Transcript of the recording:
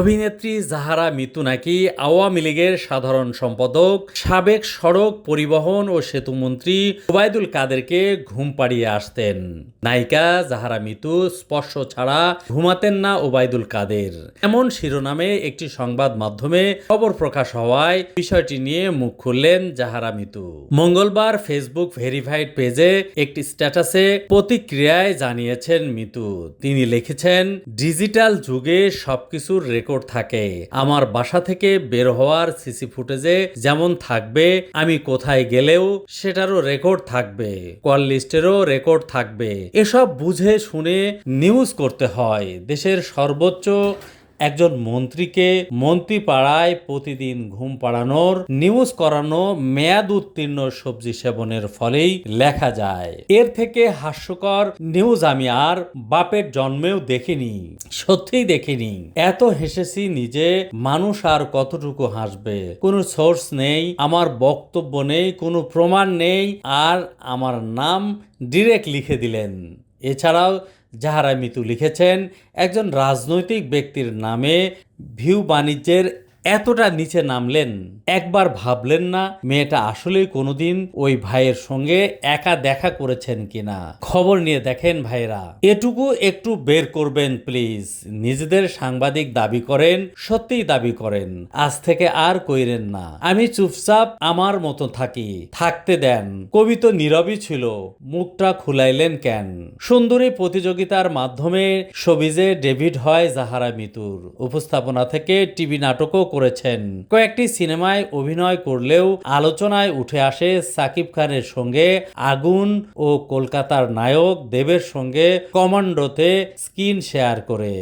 অভিনেত্রী জাহারা মিতু নাকি আওয়ামী লীগের সাধারণ সম্পাদক, সাবেক সড়ক পরিবহন ও সেতুমন্ত্রী ওবায়দুল কাদেরকে ঘুম পাড়িয়ে আসতেন। নায়িকা জাহারা মিতু স্পর্শ ছাড়া ঘুমাতেন না ওবায়দুল কাদের। এমন শিরোনামে একটি সংবাদ মাধ্যমে খবর প্রকাশ হওয়ায় বিষয়টি নিয়ে মুখ খুললেন জাহারা মিতু। মঙ্গলবার ফেসবুক ভেরিফাইড পেজে একটি স্ট্যাটাসে প্রতিক্রিয়ায় জানিয়েছেন মিতু। তিনি লিখেছেন, ডিজিটাল যুগে সবকিছুর রেকর্ড থাকে। আমার বাসা থেকে বের হওয়ার সিসি ফুটেজে যেমন থাকবে, আমি কোথায় গেলেও সেটারও রেকর্ড থাকবে, কল লিস্টেরও রেকর্ড থাকবে। এসব বুঝে শুনে নিউজ করতে হয়। দেশের সর্বোচ্চ একজন মন্ত্রীকে মন্ত্রী পাড়ায় প্রতিদিন ঘুম পাড়ানোর নিউজ করানো, মেয়াদ উত্তীর্ণ সবজি সেবনের ফলেই লেখা যায়। এর থেকে হাস্যকর নিউজ আমি আর বাপের জন্মেও দেখিনি, সত্যিই দেখিনি। এত হেসেছি নিজে, মানুষ আর কতটুকু হাসবে? কোনো সোর্স নেই, আমার বক্তব্য নেই, কোনো প্রমাণ নেই, আর আমার নাম ডিরেক্ট লিখে দিলেন। এছাড়াও যাহারা মিতু লিখেছেন একজন রাজনৈতিক ব্যক্তির নামে ভিউ বাণিজ্যের এতটা নিচে নামলেন, একবার ভাবলেন না মেয়েটা আসলেই কোনোদিন ওই ভাইয়ের সঙ্গে একা দেখা করেছেন কিনা। খবর নিয়ে দেখেন ভাইরা এটুকু একটু বের করবেন, প্লিজ। নিজেদের সাংবাদিক দাবি করেন, সত্যিই দাবি করেন। আজ থেকে আর কইরেন না। আমি চুপচাপ আমার মতো থাকি। থাকতে দেন। কবি তো নীরবই ছিল। মুখটা খুলাইলেন কেন? সুন্দরী প্রতিযোগিতার মাধ্যমে সবিজে ডেভিড হয় জাহারা মিতুর। উপস্থাপনা থেকে টিভি নাটকও করেছেন। কয়েকটি সিনেমায় অভিনয় করলেও আলোচনায় উঠে আসে সাকিব খানের সঙ্গে আগুন ও কলকাতার নায়ক দেবের সঙ্গে কমান্ডোতে স্ক্রিন শেয়ার করে।